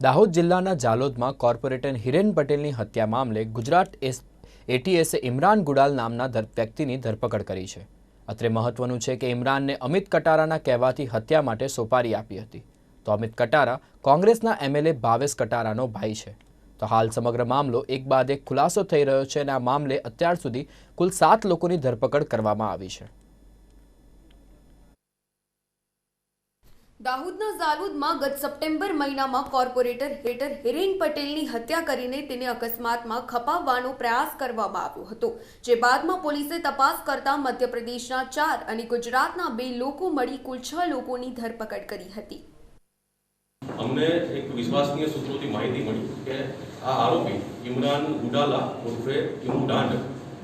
દાહોદ જિલ્લાના જાલોદમાં કોર્પોરેટર હિરેન પટેલની હત્યા મામલે ગુજરાત એસ, એટીએસે ઇમરાન ગુડાલ નામના વ્યક્તિની ધરપકડ કરી છે. અત્રે મહત્વનું છે કે ઇમરાનને અમિત કટારાના કહેવાથી હત્યા માટે સોપારી આપી હતી. તો અમિત કટારા કોંગ્રેસના એમએલએ ભાવેશ કટારાનો ભાઈ છે. તો હાલ સમગ્ર મામલો એક બાદ એક ખુલાસો થઈ રહ્યો છે અને આ મામલે અત્યાર સુધી કુલ સાત લોકોની ધરપકડ કરવામાં આવી છે. દાહોદના ઝાલુદમાં ગત સપ્ટેમ્બર મહિનામાં કોર્પોરેટર હેટર હિરેન પટેલની હત્યા કરીને તેને અકસ્માતમાં ખપાવવાનો પ્રયાસ કરવામાં આવ્યો હતો, જે બાદમાં પોલીસે તપાસ કરતા મધ્યપ્રદેશના ચાર અને ગુજરાતના બે લોકો મળી કુલ છ લોકોની ધરપકડ કરી હતી. અમને એક વિશ્વાસનીય સૂત્રોથી માહિતી મળી કે આ આરોપી ઇમરાન ગુડાલા ઉર્ફે ઇમુડાંડ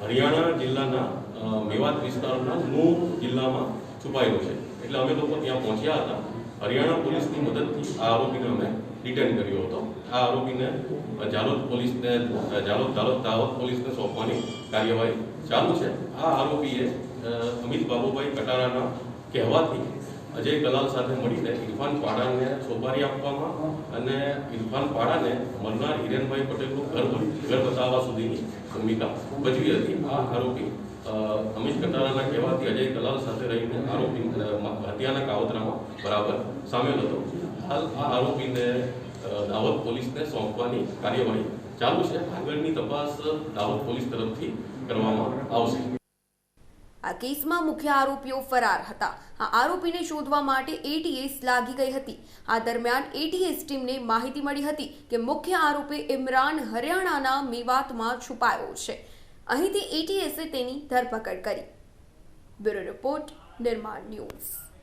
હરિયાણા જિલ્લાના મેવાત વિસ્તારના નૂ જિલ્લામાં છુપાયેલો છે. એટલે અમે લોકો ત્યાં પહોંચ્યા હતા હરિયાણા પોલીસની મદદથી આ આરોપીને અમે ડિટેન કર્યો હતો. આ આરોપીને જાલોદ પોલીસને, જાલોદ દાલોદ દાહોદ પોલીસને સોંપવાની કાર્યવાહી ચાલુ છે. આ આરોપીએ અમિત બાબુભાઈ કટારાના કહેવાથી અજય કલાલ સાથે મળીને ઇરફાન પાડાને સોપારી આપવામાં અને ઇરફાન પાડાને મરનાર હિરેનભાઈ પટેલનું ઘર ઘર બતાવવા સુધીની ભૂમિકા ભજવી હતી. આ આરોપી અમિત કટારાના કહેવાથી અજય દલાલ સાથે રહીને આરોપી હત્યાના કાવતરામાં બરાબર સામેલ હતો. હાલ આ આરોપીને દાહોદ પોલીસને સોંપવાની કાર્યવાહી ચાલુ છે. આગળની તપાસ દાહોદ પોલીસ તરફથી કરવામાં આવશે. આ કેસમાં મુખ્ય આરોપીઓ ફરાર હતા. આ આરોપીને શોધવા માટે એટીએસ લાગી ગઈ હતી. આ દરમિયાન એટીએસ ટીમને માહિતી મળી હતી કે મુખ્ય આરોપી ઇમરાન હરિયાણાના મેવાતમાં છુપાયો છે. અહીંથી એટીએસે તેની ધરપકડ કરી. Bureau report Nirman news.